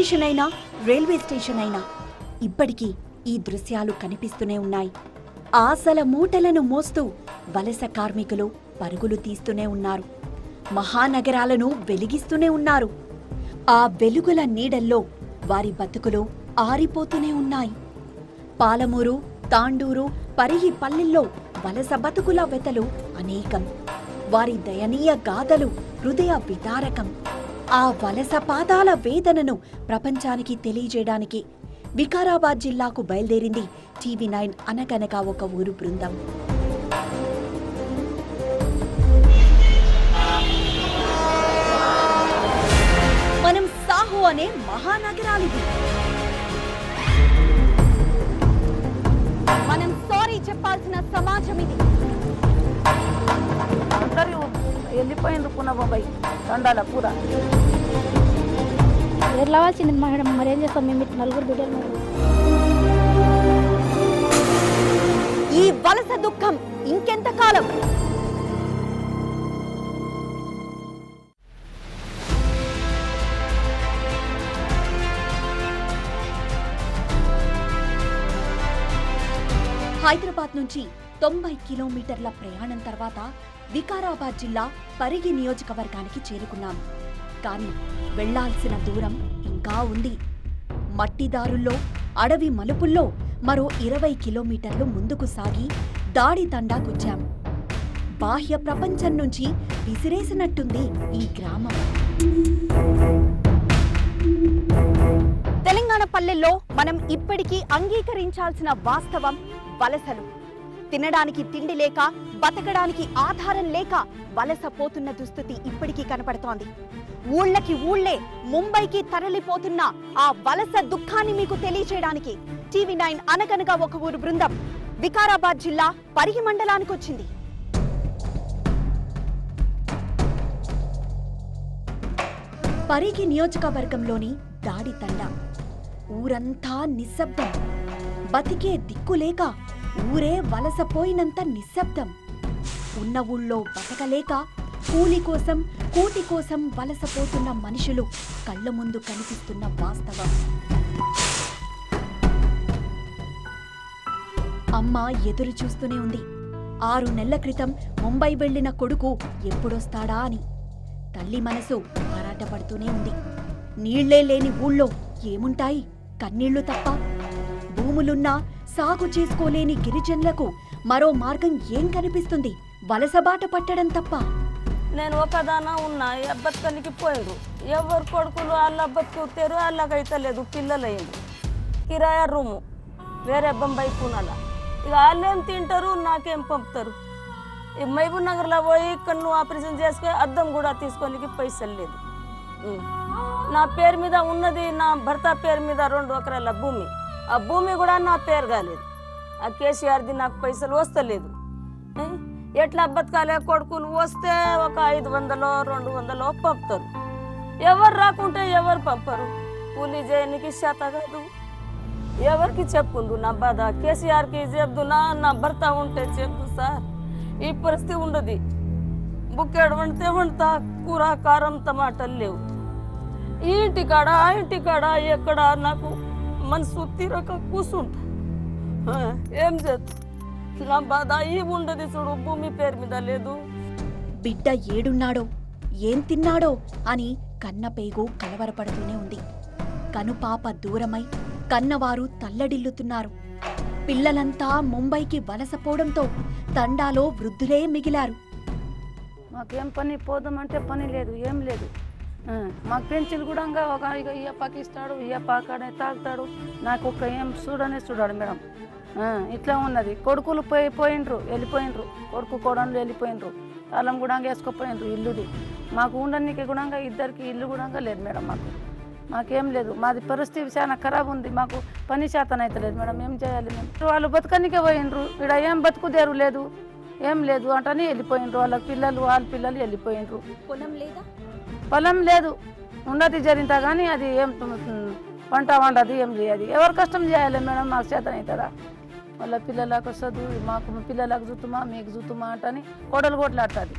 Station అయినా railway station అయినా ఇప్పటికీ ఈ దృశ్యాలు కనిపిస్తూనే ఉన్నాయి. ఆశల మూటలను మోస్తూ వలస కార్మికులు పరుగులు తీస్తూనే ఉన్నారు. మహానగరాలను వెలిగిస్తూనే ఉన్నారు. ఆ వెలుగుల నీడల్లో వారి బతుకులు ఆరిపోతూనే ఉన్నాయి. పాలమూరు తాండూరు పరిగి పల్లెల్లో వలస బతుకుల వెతలు అనేకం. వారి దయనీయ గాథలు హృదయ విదారకం. ఆ వలస పాదాల వేదనను ప్రపంచానికి తెలియజేయడానికి వికారాబాద్ జిల్లాకు బయలుదేరింది టీవీ నైన్ అనగనగా ఒక ఊరు బృందం. మనం సాహో అనే మహానగరాలిది. మనం సారీ చెప్పాల్సిన సమాజం ఇది. అందరూ వెళ్ళిపోయిండ్రు తండాల పూర. వెళ్ళవలసింది మేడం? మరి ఏం చేస్తాం మేము ఇటు నలుగురు బిడ్డలు ఈ వలస దుఃఖం ఇంకెంత కాలం? హైదరాబాద్ నుంచి తొంభై కిలోమీటర్ల ప్రయాణం తర్వాత వికారాబాద్ జిల్లా పరిగి నియోజకవర్గానికి చేరుకున్నాం. కానీ వెళ్ళాల్సిన దూరం ఇంకా ఉంది. మట్టిదారుల్లో అడవి మలుపుల్లో మరో ఇరవై కిలోమీటర్లు ముందుకు సాగి దాడి తండాకొచ్చాం బాహ్య ప్రపంచం నుంచి విసిరేసినట్టుంది ఈ గ్రామం. తెలంగాణ పల్లెల్లో మనం ఇప్పటికీ అంగీకరించాల్సిన వాస్తవం వలసలు. తినడానికి తిండి లేక బతకడానికి ఆధారం లేక వలస పోతున్న దుస్థితి ఇప్పటికీ కనపడుతోంది. ఊళ్ళకి ఊళ్ళే ముంబైకి తరలిపోతున్న ఆ వలస దుఃఖాన్ని మీకు తెలియచేయడానికి టీవీ నైన్ అనగనగా ఒక ఊరు బృందం వికారాబాద్ జిల్లా పరిగి మండలానికి వచ్చింది. పరిగి నియోజకవర్గంలోని దాడి తండ. ఊరంతా నిశ్శబ్దం. బతికే దిక్కులేక ఊరే వలసపోయినంత నిశ్శబ్దం. ఉన్న ఊళ్ళో బతకలేక కూలి కోసం కూటి కోసం వలసపోతున్న మనుషులు కళ్ళ ముందు కనిపిస్తున్న వాస్తవం. అమ్మ ఎదురు చూస్తూనే ఉంది. ఆరు నెలల క్రితం ముంబై వెళ్ళిన కొడుకు ఎప్పుడొస్తాడా అని. తల్లి మనసు ఆరాటపడుతూనే ఉంది. నీళ్ళే లేని ఊళ్ళో ఏముంటాయి? కన్నీళ్ళు తప్ప. భూములున్నా సాగు చేసుకోలేని గిరిజనులకు మరో మార్గం ఏం కనిపిస్తుంది? వలసబాట పట్టడం తప్ప. నేను ఒకదాన ఉన్నా బతకనికి పోయారు ఎవరు కొడుకులు వాళ్ళ బతుకుతారు వాళ్ళకైతే లేదు పిల్లలు కిరాయా రూము వేరే బొంబాయి పూనాల ఇక వాళ్ళేం తింటారు నాకేం పంపుతారు? ఈ మహబూబ్ నగర్లో పోయి కన్ను ఆపరేషన్ చేసుకొని అద్దం కూడా తీసుకోనికి పైసలు లేదు. నా పేరు మీద ఉన్నది నా భర్త పేరు మీద రెండు ఎకరాల భూమి. ఆ భూమి కూడా నా పేరు కాలేదు. ఆ కేసీఆర్ది నాకు పైసలు వస్తలేదు. ఎట్లా బతకాలే కొడుకులు వస్తే ఒక ఐదు వందలో రెండు వందలో పంపుతారు. ఎవరు రాకుంటే ఎవరు పంపరు. కూలీ చేయనికి చేత కాదు. ఎవరికి చెప్పుండు నా బాధ కేసీఆర్కి చెప్దునా నా భర్త ఉంటే చెప్పు సార్. ఈ పరిస్థితి ఉండదు. బుక్కెడు వండితే వండుతా కూర కారం టమాటాలు లేవు. ఈ ఇంటి కాడ ఆ ఇంటి కాడ ఎక్కడ నాకు మనసు తీరక కూర్చుంటా ఏం చేస్తా నా బాధ ఈ ఉండదు చూడు భూమి పేరు మీద లేదు. బిడ్డ ఏడున్నాడో ఏం తిన్నాడో అని కన్నపేగు కలవరపడుతూనే ఉంది. కనుపాప దూరమై కన్నవారు తల్లడిల్లుతున్నారు. పిల్లలంతా ముంబైకి వలసపోవడంతో తండాలో వృద్ధులే మిగిలారు. మాకేం పని? పోదామంటే పని లేదు ఏం లేదు. మాకు పెన్సిల్ కూడా ఒక ఇక ఇయ్య పాకిస్తాడు ఈ పాకాడే తాగుతాడు. నాకు ఒక ఏం చూడనే చూడాడు మేడం. ఇట్లా ఉన్నది. కొడుకులు పోయి పోయిండ్రు వెళ్ళిపోయిండ్రు. కొడుకు కోడలు వెళ్ళిపోయిండ్రు. తాళం కూడా వేసుకుపోయిండ్రు ఇల్లుది. మాకు ఉండడానికి కూడా ఇద్దరికి ఇల్లు కూడా లేదు మేడం మాకు. మాకేం లేదు. మాది పరిస్థితి చాలా ఖరాబ్ ఉంది. మాకు పని శాతం అయితే లేదు మేడం. ఏం చేయాలి మేము? వాళ్ళు బతకనికే పోయిండ్రు. ఇక్కడ ఏం బతుకుదేరు లేదు. ఏం లేదు అంటని వెళ్ళిపోయిండ్రు. వాళ్ళ పిల్లలు వాళ్ళ పిల్లలు వెళ్ళిపోయిండ్రు. పొలం లేదా? పొలం లేదు. ఉన్నది జరిగిందా కానీ అది ఏం వంట వండదు ఏం చేయదు ఎవరు కష్టం చేయాలి మేడం? మాకు చేతనవుతుందా వాళ్ళ పిల్లలకు చదువు మాకు పిల్లలకు చూతుమా మీకు చూతుమా అంటని కోడలు కొట్లాడుతుంది.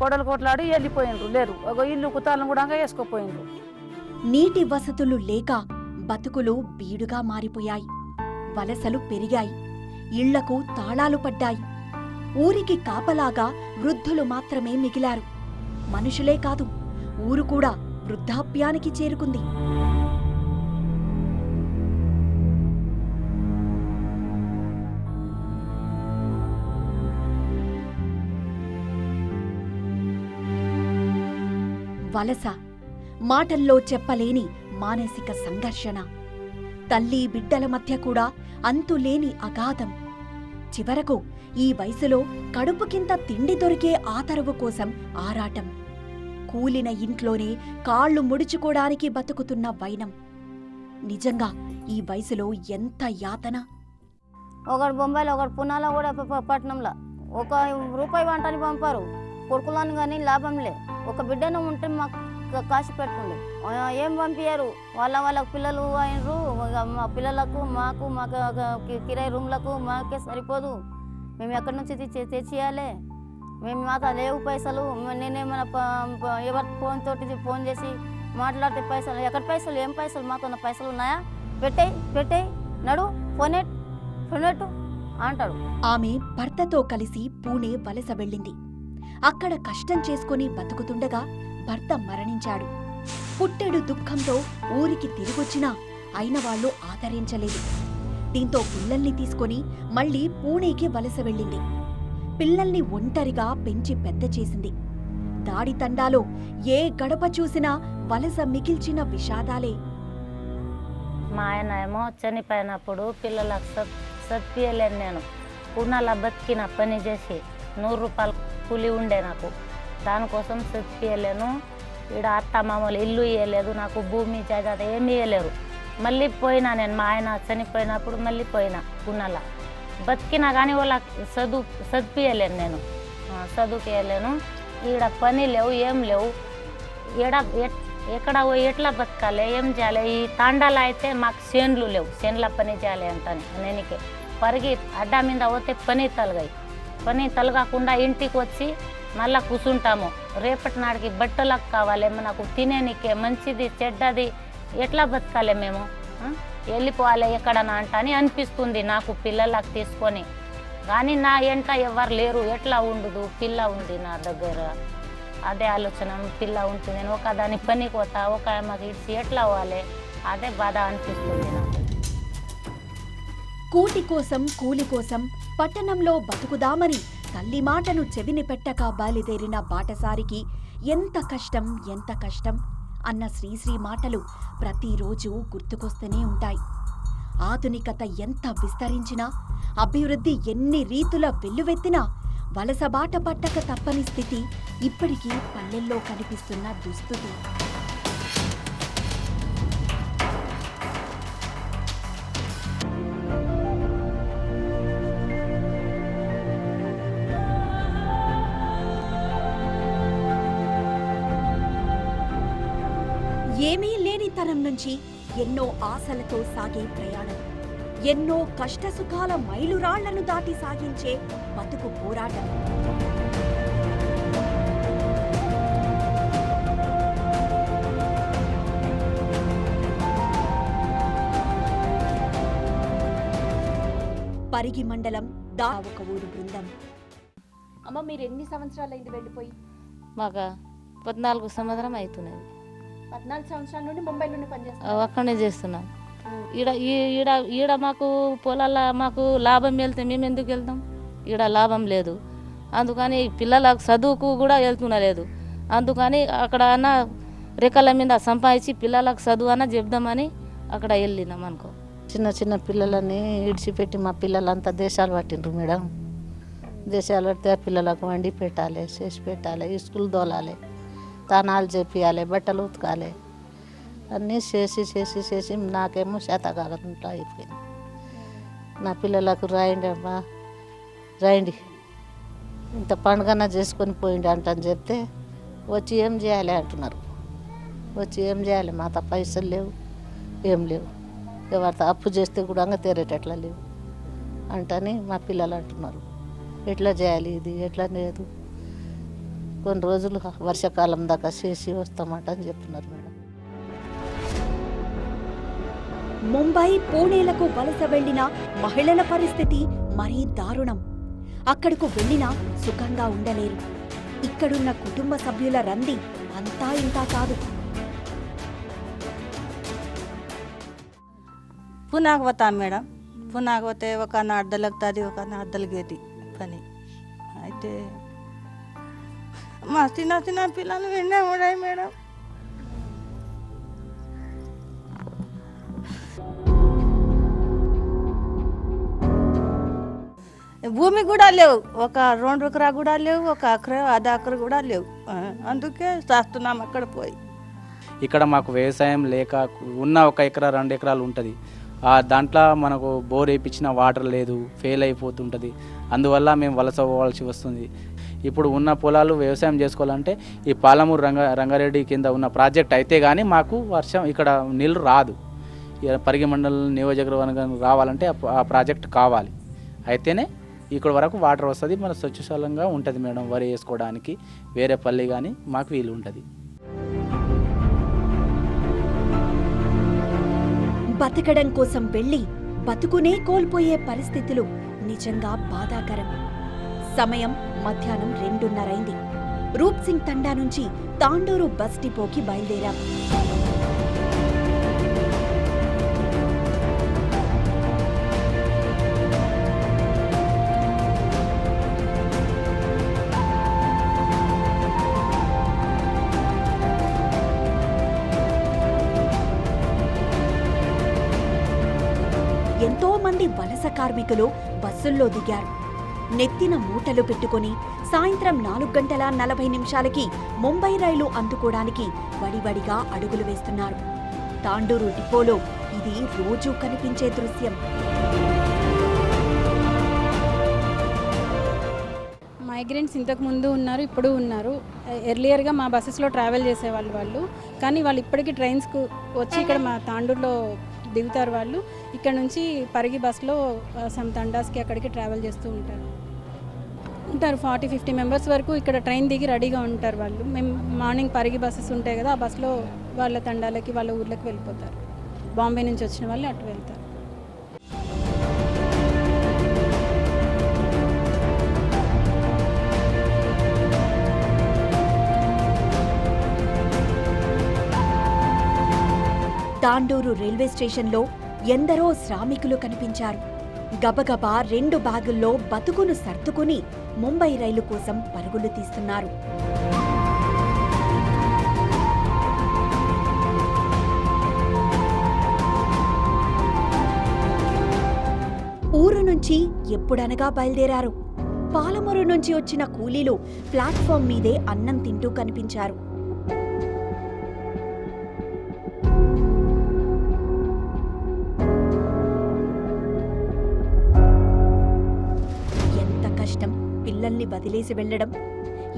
కోడలు కొట్లాడి వెళ్ళిపోయిండ్రు లేరు. ఒక ఇల్లు కుతాలను కూడా వేసుకోపోయిండ్రు. నీటి వసతులు లేక బతుకులు బీడుగా మారిపోయాయి. వలసలు పెరిగాయి. ఇళ్ళకు తాళాలు పడ్డాయి. ఊరికి కాపలాగా వృద్ధులు మాత్రమే మిగిలారు. మనుషులే కాదు ఊరు కూడా వృద్ధాప్యానికి చేరుకుంది. వలస మాటల్లో చెప్పలేని మానసిక సంఘర్షణ తల్లి బిడ్డల మధ్య కూడా అంతులేని అగాధం. చివరకు ఈ వయసులో కడుపుకింత తిండి దొరికే ఆతరువు కోసం ఆరాటం. కూలిన ఇంట్లోనే కాళ్ళు ముడుచుకోడానికి బతుకుతున్న వైనం. నిజంగా ఈ వయసులో ఎంత యాతన? ఒకడు బొంబాయిలో ఒకడు పునాలో కూడా పట్టణంలో పట్నంలో. ఒక రూపాయి వంటని పంపారు. కొడుకులను కానీ లాభం లే ఒక బిడ్డను ఉంటే మాకు కాసి పెట్టుండే. ఏం పంపించారు వాళ్ళ వాళ్ళ పిల్లలు అయినరు. మా పిల్లలకు మాకు మాకు కిరాయి రూమ్లకు మాకే సరిపోదు. మేము ఎక్కడి నుంచి తెచ్చి తెచ్చియాలి మేము మాత లేవు పైసలు నేనేమైనా ఎవరి ఫోన్ తోటి ఫోన్ చేసి మాట్లాడితే పైసలు ఎక్కడ పైసలు ఏం పైసలు మాకు ఉన్న పైసలు ఉన్నాయా? పెట్టేయి పెట్టేయి నడు ఫోనెట్ ఫోనెట్టు అంటాడు. ఆమె భర్తతో కలిసి పూణే వలస వెళ్ళింది. అక్కడ కష్టం చేసుకుని బతుకుతుండగా భర్త మరణించాడు. పుట్టెడు దుఃఖంతో ఊరికి తిరిగొచ్చినా అయిన వాళ్ళు ఆదరించలేదు. దీంతో పిల్లల్ని తీసుకొని మళ్ళీ పూణేకి వలస వెళ్ళింది. పిల్లల్ని ఒంటరిగా పెంచి పెద్ద చేసింది. దాడి తండాలో ఏ గడప చూసినా వలస మిగిల్చిన విషాదాలే. మా ఆయన ఏమో చనిపోయినప్పుడు పిల్లలకు సత్ సత్పియలేను నేను. పూనాల బతికిన పని చేసి నూరు రూపాయలు కూలి ఉండే నాకు. దానికోసం సత్పియలేను ఈడ అత్త మామూలు ఇల్లు ఇవ్వలేదు నాకు భూమి జాగ్రత్త ఏమి ఇవ్వలేరు మళ్ళీ పోయినా నేను మా ఆయన చనిపోయినప్పుడు మళ్ళీ పోయినా పూనాల. బతికినా కానీ వాళ్ళ చదువు చదివియలేను నేను. చదువుకేయలేను ఈడ పని లేవు ఏం లేవు. ఎడ ఎక్కడ పోయి ఎట్లా బతకాలి ఏం చేయాలి? ఈ తాండాలు అయితే మాకు చేన్లు లేవు. చేన్ల పని చేయాలి అంటాను నేనికి. పరిగి అడ్డా మీద పోతే పని తలగాయి. పని తలగకుండా ఇంటికి వచ్చి మళ్ళా కూర్చుంటాము రేపటి నాడికి బట్టలకు కావాలి నాకు తినేనికే మంచిది చెడ్డది ఎట్లా బతకాలి మేము? వెళ్ళిపోవాలి ఎక్కడన్నా అంట అని అనిపిస్తుంది నాకు పిల్లలకు తీసుకొని. కానీ నా ఎంట ఎవరు లేరు. ఎట్లా ఉండదు? పిల్ల ఉంది నా దగ్గర. అదే ఆలోచన. పిల్ల ఉంటుంది. నేను ఒక దాని పని పోతా ఒక ఆమెకి ఇచ్చి ఎట్లా అవ్వాలి అదే బాధ అనిపిస్తుంది నాకు. కూటి కోసం కూలి కోసం పట్టణంలో బతుకుదామని తల్లి మాటను చెవిని పెట్టక బయలుదేరిన బాటసారికి ఎంత కష్టం ఎంత కష్టం. అన్న శ్రీశ్రీ మాటలు ప్రతిరోజు గుర్తుకొస్తూనే ఉంటాయి. ఆధునికత ఎంత విస్తరించినా అభివృద్ధి ఎన్ని రీతుల వెల్లువెత్తినా వలసబాట పట్టక తప్పని స్థితి ఇప్పటికీ పల్లెల్లో కనిపిస్తున్న దుస్థితి. నుంచి ఎన్నో ఆశలతో సాగే ప్రయాణం ఎన్నో కష్టసుఖాల మైలురాళ్ళను దాటి సాగించే బతుకు పోరాటం. పరిగి మండలం దా ఒక ఊరు బృందం. అమ్మ మీరు ఎన్ని సంవత్సరాలైంది వెళ్ళిపోయి? మాకు పద్నాలుగు సంవత్సరం అవుతున్నది. పద్నాలుగు సంవత్సరాల నుండి ముంబైలోనే అక్కడనే చేస్తున్నాం. ఈడ ఈడ ఈడ మాకు పొలాల మాకు లాభం వెళ్తే మేము ఎందుకు వెళ్తాం? ఈడ లాభం లేదు. అందుకని పిల్లలకు చదువుకు కూడా వెళ్తున్నలేదు అందుకని అక్కడ అన్న రెక్కల మీద సంపాదించి పిల్లలకు చదువు అన్న చెప్దామని అక్కడ వెళ్ళినాం అనుకో. చిన్న చిన్న పిల్లలని ఇడిచిపెట్టి మా పిల్లలంతా దేశాలు పట్టిండ్రు మేడం. దేశాలు పడితే ఆ పిల్లలకు వండి పెట్టాలి చేసి పెట్టాలి స్కూల్ దోలాలి తానాలు చేపియాలి బట్టలు ఉతకాలి. అన్నీ చేసి చేసి చేసి నాకేమో శాత అయిపోయింది. నా పిల్లలకు రాయండి అమ్మా రాయండి. ఇంత పండుగన చేసుకొని పోయిండి అంటని చెప్తే వచ్చి ఏం చేయాలి? అంటున్నారు. వచ్చి ఏం చేయాలి? మాత పైసలు లేవు ఏం లేవు. ఎవరితో అప్పు చేస్తే కూడా తీరేటట్లా లేవు. అంటని మా పిల్లలు అంటున్నారు. ఎట్లా చేయాలి ఇది? ఎట్లా లేదు? కొన్ని రోజులు వర్షాకాలం దాకా చేసి వస్తామంట అని చెప్తున్నారు మేడం. ముంబై పూణేలకు వలస వెళ్ళిన మహిళల పరిస్థితి మరీ దారుణం. అక్కడకు వెళ్ళినా సుఖంగా ఉండలేరు. ఇక్కడున్న కుటుంబ సభ్యుల రంది అంతా ఇంతా కాదు. పునాకు పోతాం మేడం. పునాకు పోతే ఒక అర్ధలగుతుంది ఒక అర్ధలగేది పని. అయితే మా చిన్న చిన్న పిల్లలు విన్నా ఉన్నాయి మేడం. భూమి కూడా లేవు ఒక రెండు ఎకరా కూడా లేవు ఒక అకరా అర్ధ అకర కూడా లేవు. అందుకే చేస్తున్నాం అక్కడ పోయి. ఇక్కడ మాకు వ్యవసాయం లేక ఉన్న ఒక ఎకరా రెండు ఎకరాలు ఉంటుంది. ఆ దాంట్లో మనకు బోర్ వేయించిన వాటర్ లేదు ఫెయిల్ అయిపోతుంటుంది. అందువల్ల మేము వలస పోవాల్సి వస్తుంది. ఇప్పుడు ఉన్న పొలాలు వ్యవసాయం చేసుకోవాలంటే ఈ పాలమూరు రంగ రంగారెడ్డి కింద ఉన్న ప్రాజెక్ట్ అయితే కానీ మాకు వర్షం ఇక్కడ నీళ్ళు రాదు. పరిగి మండలం నియోజకవర్గం రావాలంటే ఆ- ప్రాజెక్ట్ కావాలి. అయితేనే ఇక్కడ వరకు వాటర్ వస్తుంది మన స్వచ్ఛశాలంగా ఉంటుంది మేడం వరి వేసుకోవడానికి. వేరే పల్లి కానీ మాకు వీలు ఉంటుంది. బతకడం కోసం వెళ్ళి బతుకునే కోల్పోయే పరిస్థితులు నిజంగా బాధాకరం. సమయం మధ్యాహ్నం రెండున్నరైంది. రూప్ సింగ్ తండా నుంచి తాండూరు బస్ డిపోకి బయలుదేరాం. ఎంతో మంది వలస కార్మికులు బస్సుల్లో దిగారు. నెత్తిన మూటలు పెట్టుకొని సాయంత్రం నాలుగు గంటల నలభై నిమిషాలకి ముంబై రైలు అందుకోవడానికి వడివడిగా అడుగులు వేస్తున్నారు. తాండూరు డిపోలో ఇది రోజూ కనిపించే దృశ్యం. మైగ్రెంట్స్ ఇంతకుముందు ఉన్నారు ఇప్పుడు ఉన్నారు. ఎర్లియర్గా మా బస్సెస్లో ట్రావెల్ చేసేవాళ్ళు వాళ్ళు. కానీ వాళ్ళు ఇప్పటికీ ట్రైన్స్కు వచ్చి ఇక్కడ మా తాండూరులో దిగుతారు వాళ్ళు. ఇక్కడ నుంచి పరిగి బస్సులో సమ్ తండాస్కి అక్కడికి ట్రావెల్ చేస్తూ ఉంటారు. ఉంటారు ఫార్టీ ఫిఫ్టీ మెంబర్స్ వరకు ఇక్కడ ట్రైన్ దిగి రెడీగా ఉంటారు వాళ్ళు. మేము మార్నింగ్ పరిగి బస్సెస్ ఉంటాయి కదా ఆ బస్సులో వాళ్ళ తండాలకి వాళ్ళ ఊర్లకు వెళ్ళిపోతారు. బాంబే నుంచి వచ్చిన వాళ్ళు అటు వెళ్తారు. తాండూరు రైల్వే స్టేషన్లో ఎందరో శ్రామికులు కనిపించారు. గబగబా రెండు బ్యాగుల్లో బతుకును సర్దుకుని ముంబై రైలు కోసం పరుగులు తీస్తున్నారు. ఊరు నుంచి ఎప్పుడనగా బయలుదేరారు. పాలమూరు నుంచి వచ్చిన కూలీలు ప్లాట్ఫామ్ మీదే అన్నం తింటూ కనిపించారు. ఎంత కష్టం! పిల్లల్ని వదిలేసి వెళ్ళడం?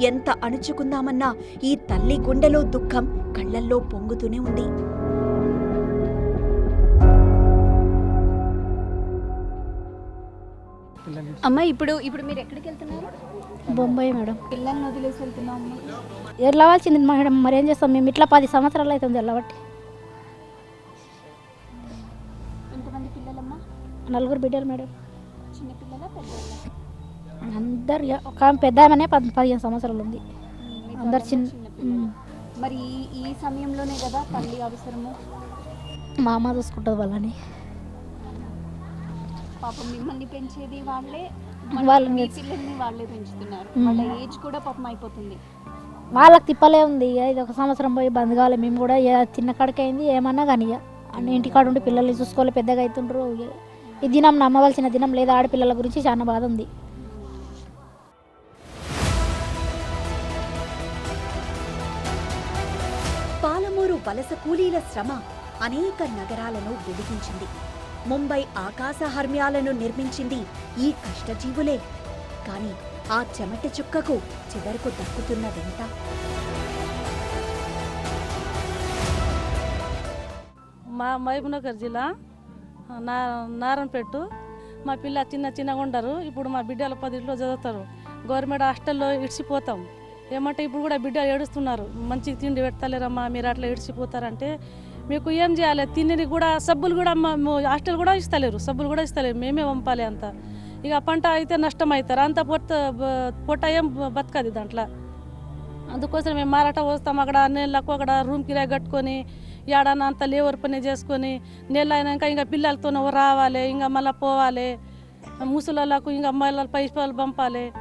ఎంత అణుచుకుందామన్నా ఈ తల్లి గుండెలో దుఃఖం కళ్ళల్లో పొంగుతూనే ఉంది. అమ్మ ఇప్పుడు ఇప్పుడు మీరు ఎక్కడికి వెళ్తున్నారు? బొంబాయి మేడం. పిల్లల్ని వదిలేసి వెళ్తున్నాం అమ్మ. వెళ్ళవలసింది మేడం. మరి ఏం చేస్తాం మేము? ఇట్లా పది సంవత్సరాలు అవుతుంది వెళ్ళబట్టి ఎంతమంది పిల్లలమ్మా? నలుగురు బిడ్డలు మేడం. చిన్న పిల్లల పెద్ద అందరు ఒక పెద్ద ఆమెనే పది పదిహేను సంవత్సరాలు ఉంది. అందరు చిన్న. మరి ఈ- సమయంలోనే కదా తల్లి అవసరము? మా అమ్మ చూసుకుంటుంది వాళ్ళని. పాపం మిమ్మల్ని పెంచేది వాళ్ళే వాళ్ళని పిల్లల్ని వాళ్ళే పెంచుతున్నారు. వాళ్ళ ఏజ్ కూడా పాపం అయిపోతుంది. వాళ్ళకి తిప్పలే ఉంది. ఇక ఇది ఒక సంవత్సరం పోయి బంద్ కావాలి. మేము కూడా కాడికి అయింది ఏమన్నా కానీ అన్ని ఇంటికాడ ఉండి పిల్లల్ని చూసుకోవాలి. పెద్దగా అవుతుండ్రు. ఈ దినం నమ్మవలసిన దినం లేదా ఆడపిల్లల గురించి చాలా బాధ ఉంది. వలస కూలీల శ్రమ అనేక నగరాలను వెలిగించింది. ముంబై ఆకాశహర్మ్యాలను నిర్మించింది ఈ కష్టజీవులే. కానీ ఆ చెమట చుక్కకు చివరకు దక్కుతున్నదెంత? మా మహబూబ్నగర్ జిల్లా నా నారాయణపేట మా పిల్ల చిన్న చిన్నగా ఉండరు ఇప్పుడు మా బిడ్డలు పదిలో చదువుతారు. గవర్నమెంట్ హాస్టల్లో ఇడిచిపోతాం. ఏమంటే ఇప్పుడు కూడా బిడ్డ ఏడుస్తున్నారు. మంచి తిండి పెడతలేరమ్మా మీరు అట్లా ఏడిచిపోతారంటే మీకు ఏం చేయాలి? తిండిని కూడా సబ్బులు కూడా హాస్టల్ కూడా ఇస్తలేరు. సబ్బులు కూడా ఇస్తలేరు. మేమే పంపాలి అంత. ఇక పంట అయితే నష్టం అవుతారు అంత పొట్ట పొట్ట ఏం బతకది బతకదు దాంట్లో. అందుకోసం మేము మారాట వస్తాం అక్కడ నెలకు అక్కడ రూమ్ కిరాయి కట్టుకొని ఏడన్నా అంత లేవర్ పని చేసుకొని నెల అయినాక ఇంకా పిల్లలతో రావాలి. ఇంకా మళ్ళీ పోవాలి. ముసలోళ్ళకు ఇంకా మళ్ళీ పైసలు పంపాలి.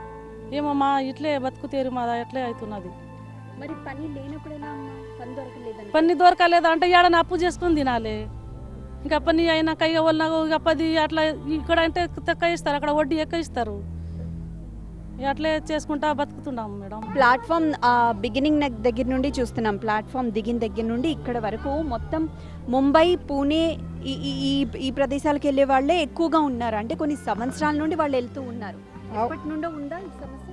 ఏమో మా ఇట్లే బతుకుతేరు మా ఎట్లే అవుతున్నది. మరి పని లేనప్పుడు ఎలా పని దొరకలేదని పని దొరకలేదు? అంటే ఏడన్నా అప్పు చేసుకుని తినాలి. ఇంకా పని అయినాక ఇక వాళ్ళ ఇక పది అట్లా ఇక్కడ అంటే తక్కువ ఇస్తారు అక్కడ వడ్డీ ఎక్కువ ఇస్తారు. ఇక అట్లే చేసుకుంటా బతుకుతున్నాం మేడం. ప్లాట్ఫామ్ బిగినింగ్ దగ్గర నుండి చూస్తున్నాం. ప్లాట్ఫామ్ దిగిన దగ్గర నుండి ఇక్కడ వరకు మొత్తం ముంబై పూణే ఈ ఈ- ఈ ఈ ప్రదేశాలకు వెళ్ళే వాళ్ళే ఎక్కువగా ఉన్నారు. అంటే కొన్ని సంవత్సరాల నుండి వాళ్ళు వెళ్తూ ఉన్నారు. ఎప్పటి నుండో ఉందా ఈ సమస్య?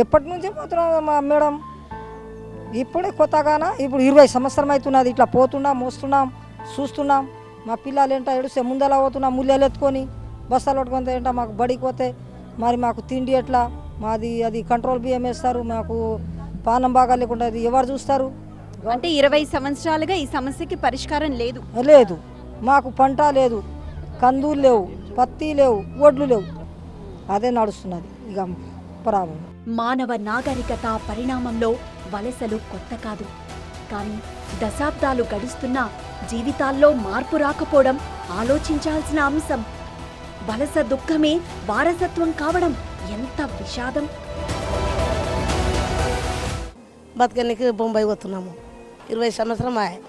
ఎప్పటి నుంచే పోతున్నాం మా మేడం. ఇప్పుడే కొత్తగానా? ఇప్పుడు ఇరవై సంవత్సరం అవుతున్నది. ఇట్లా పోతున్నాం మోస్తున్నాం చూస్తున్నాం. మా పిల్లలు ఏంటో ఎడుస్తే ముందలా పోతున్నాం ముళ్ళలు ఎత్తుకొని బస్తాలు పట్టుకొని ఏంటో మాకు బడికి పోతే మరి మాకు తిండి ఎట్లా? మాది అది కంట్రోల్ బియ్యం వేస్తారు మాకు పానం బాగా లేకుండా అది ఎవరు చూస్తారు? అంటే ఇరవై సంవత్సరాలుగా ఈ సమస్యకి పరిష్కారం లేదు. లేదు. మాకు పంట లేదు కందులు లేవు పత్తి లేవు వడ్లు లేవు. అదే నడుస్తున్నది. ఇక ప్రాబ్లం మానవ నాగరికత పరిణామంలో వలసలు కొత్త కాదు. కానీ దశాబ్దాలు గడుస్తున్నా జీవితాల్లో మార్పు రాకపోవడం ఆలోచించాల్సిన అంశం. వలస దుఃఖమే వారసత్వం కావడం ఎంత విషాదం. బతకనికి బొంబాయి పోతున్నాము. ఇరవై సంవత్సరం ఆయే.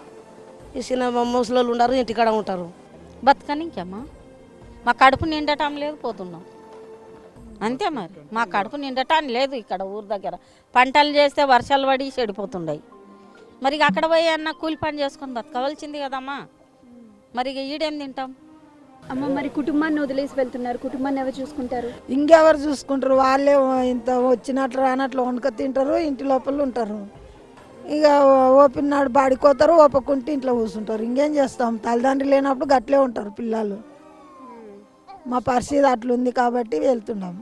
ఈ చిన్న ముసలోళ్ళు ఉండరు ఇంటికాడ ఉంటారు. బతకనికమ్మా. మా కడుపు నిండటం లేదు పోతున్నాం. అంతే మరి. మా కడుపు నిండటం లేదు ఇక్కడ ఊరు దగ్గర. పంటలు చేస్తే వర్షాలు పడి చెడిపోతుండయి. మరి ఇక అక్కడ పోయి అన్న కూలి పని చేసుకొని బతకవలసింది కదమ్మా. మరి ఇక ఈడేం తింటాం? అమ్మ మరి కుటుంబాన్ని వదిలేసి వెళ్తున్నారు. కుటుంబాన్ని ఎవరు చూసుకుంటారు? ఇంకెవరు చూసుకుంటారు? వాళ్ళే ఇంత వచ్చినట్లు రానట్లు వండుక తింటారు ఇంటి లోపల ఉంటారు. ఇక ఓపిన నాడు బాడిపోతారు ఓపకుంటే ఇంట్లో కూర్చుంటారు ఇంకేం చేస్తాం? తల్లిదండ్రులు లేనప్పుడు గట్లే ఉంటారు పిల్లలు. మా పరిస్థితి అట్లుంది కాబట్టి వెళ్తున్నాం.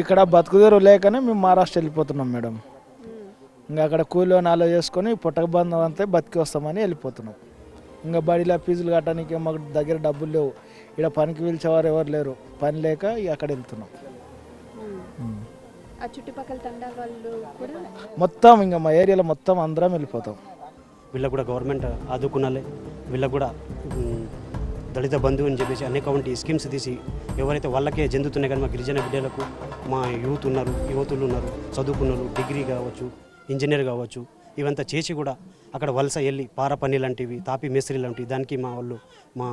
ఇక్కడ బతుకుదేరు లేకనే మేము మహారాష్ట్ర వెళ్ళిపోతున్నాం మేడం. ఇంకా అక్కడ కూలీలో నాలో చేసుకొని పుట్టక బంధం అంతే బతికి వస్తామని వెళ్ళిపోతున్నాం. ఇంకా బడిలో ఫీజులు కట్టడానికి మాకు దగ్గర డబ్బులు లేవు. ఇక్కడ పనికి పిలిచేవారు ఎవరు లేరు. పని లేక అక్కడ వెళ్తున్నాం. మొత్తం ఇంకా మా ఏరియాలో మొత్తం అందరం వెళ్ళిపోతాం. వీళ్ళకు కూడా గవర్నమెంట్ ఆదుకునాలి వీళ్ళకు కూడా దళిత బంధువు అని చెప్పేసి అనేకవంటి స్కీమ్స్ తీసి ఎవరైతే వాళ్ళకే చెందుతున్నాయి కానీ మా గిరిజన బిడ్డలకు మా యూత్ ఉన్నారు యువతులు ఉన్నారు చదువుకున్నారు డిగ్రీ కావచ్చు ఇంజనీర్ కావచ్చు ఇవంతా చేసి కూడా అక్కడ వలస వెళ్ళి పార పని లాంటివి తాపి మేస్త్రి లాంటివి దానికి మా వాళ్ళు మా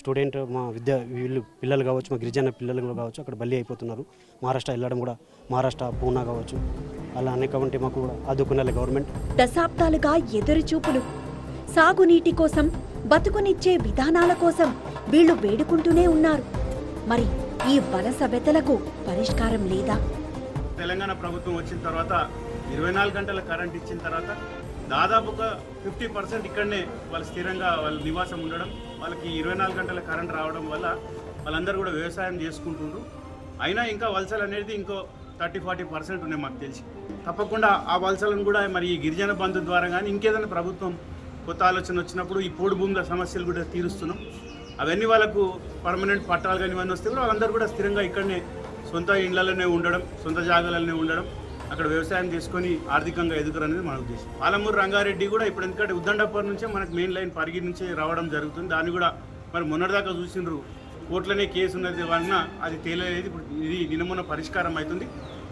స్టూడెంట్ మా విద్య వీళ్ళు పిల్లలు కావచ్చు మా గిరిజన పిల్లలు కూడా కావచ్చు అక్కడ బలి అయిపోతున్నారు. మహారాష్ట్ర వెళ్ళడం కూడా మహారాష్ట్ర పూనా కావచ్చు అలా అనేకవంటి మాకు కూడా ఆదుకునాలి గవర్నమెంట్. దశాబ్దాలుగా ఎదురుచూపులు. సాగునీటి కోసం బతుకునిచ్చే విధానాల కోసం వీళ్ళు వేడుకుంటూనే ఉన్నారు. మరి ఈ వలస వెతలకు పరిష్కారం లేదా? తెలంగాణ ప్రభుత్వం వచ్చిన తర్వాత ఇరవై నాలుగు గంటల కరెంట్ ఇచ్చిన తర్వాత దాదాపుగా ఫిఫ్టీ పర్సెంట్ ఇక్కడనే వాళ్ళు స్థిరంగా వాళ్ళ నివాసం ఉండడం వాళ్ళకి ఇరవై నాలుగు గంటల కరెంట్ రావడం వల్ల వాళ్ళందరూ కూడా వ్యవసాయం చేసుకుంటుండ్రు. అయినా ఇంకా వలసలు అనేది ఇంకో థర్టీ ఫార్టీ పర్సెంట్ ఉన్నాయి మాకు తెలిసి. తప్పకుండా ఆ వలసలను కూడా మరి ఈ గిరిజన బంధు ద్వారా కానీ ఇంకేదైనా ప్రభుత్వం కొత్త ఆలోచన వచ్చినప్పుడు ఈ పోడు భూముల సమస్యలు కూడా తీరుస్తున్నాం. అవన్నీ వాళ్ళకు పర్మనెంట్ పట్టాలు కానీ ఇవన్నీ వస్తే కూడా వాళ్ళందరూ కూడా స్థిరంగా ఇక్కడనే సొంత ఇళ్ళలోనే ఉండడం సొంత జాగాలలోనే ఉండడం అక్కడ వ్యవసాయం చేసుకొని ఆర్థికంగా ఎదుగురనేది మన ఉద్దేశం. పాలమూరు రంగారెడ్డి కూడా ఇప్పుడు ఎందుకంటే ఉద్దండపూర్ నుంచే మనకు మెయిన్ లైన్ పరిగి నుంచి రావడం జరుగుతుంది. దాన్ని కూడా మరి మొన్నటిదాకా చూసిండ్రు. కోర్టులోనే కేసు ఉన్నది వలన అది తేలలేదు. ఇప్పుడు ఇది నినమున పరిష్కారం అవుతుంది.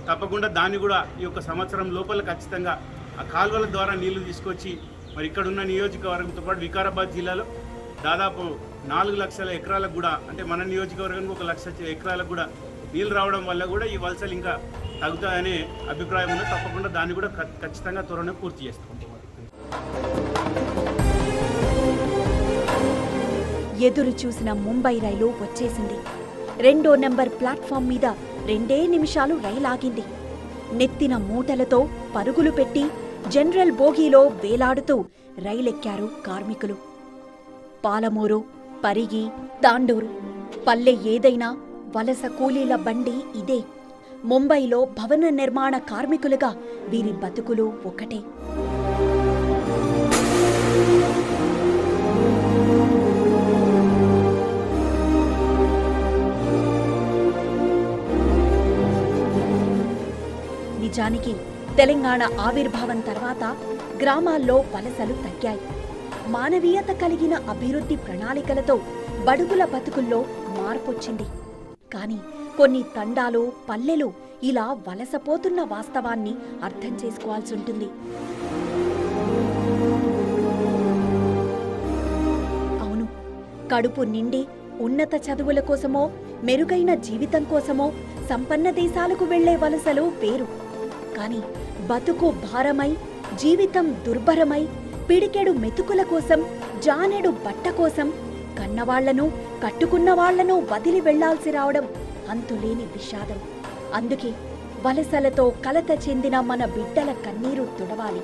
తప్పకుండా దాన్ని కూడా ఈ యొక్క సంవత్సరం లోపల ఖచ్చితంగా ఆ కాలువల ద్వారా నీళ్ళు తీసుకొచ్చి మరి ఇక్కడ ఉన్న నియోజకవర్గంతో పాటు వికారాబాద్ జిల్లాలో దాదాపు నాలుగు లక్షల ఎకరాలకు కూడా అంటే మన నియోజకవర్గానికి ఒక లక్ష ఎకరాలకు కూడా నీళ్ళు రావడం వల్ల కూడా ఈ వలసలు ఇంకా తగ్గుతాయనే అభిప్రాయం ఉంది తప్పకుండా దాన్ని కూడా ఖచ్చితంగా త్వరనే పూర్తి చేస్తాం. ఎదురు చూసిన ముంబై రైలు వచ్చేసింది. రెండో నెంబర్ ప్లాట్ఫామ్ మీద రెండే నిమిషాలు రైలు ఆగింది నెత్తిన మూటలతో పరుగులు పెట్టి జనరల్ బోగీలో వేలాడుతూ రైలెక్కారు కార్మికులు. పాలమూరు పరిగి తాండూరు పల్లె ఏదైనా వలస కూలీల బండి ఇదే. ముంబైలో భవన నిర్మాణ కార్మికులుగా వీరి బతుకులు ఒకటే. నిజానికి తెలంగాణ ఆవిర్భావం తర్వాత గ్రామాల్లో వలసలు తగ్గాయి. మానవీయత కలిగిన అభివృద్ధి ప్రణాళికలతో బడుగుల బతుకుల్లో మార్పొచ్చింది. కానీ కొన్ని తండాలు పల్లెలు ఇలా వలసపోతున్న వాస్తవాన్ని అర్థం చేసుకోవాల్సి ఉంటుంది. అవును కడుపు నిండి ఉన్నత చదువుల కోసమో మెరుగైన జీవితం కోసమో సంపన్న దేశాలకు వెళ్ళే వలసలు వేరు. కానీ బతుకు భారమై జీవితం దుర్భరమై పిడికెడు మెతుకుల కోసం జానెడు బట్ట కోసం కన్నవాళ్ళను కట్టుకున్నవాళ్ళను వదిలి వెళ్ళాల్సి రావడం అంతులేని విషాదం. అందుకే వలసలతో కలత చెందిన మన బిడ్డల కన్నీరు తుడవాలి.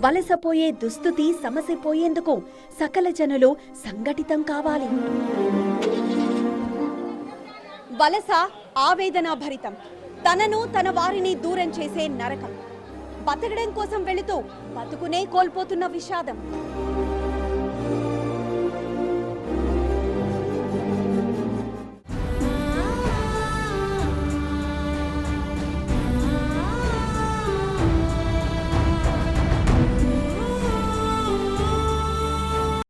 వలసపోయే దుస్థితి సమసిపోయేందుకు సకల జనులు సంఘటితం కావాలి. వలస ఆవేదన భరితం తనను తన వారిని దూరం చేసే నరకం. బతకడం కోసం వెళుతూ బతుకునే కోల్పోతున్న విషాదం.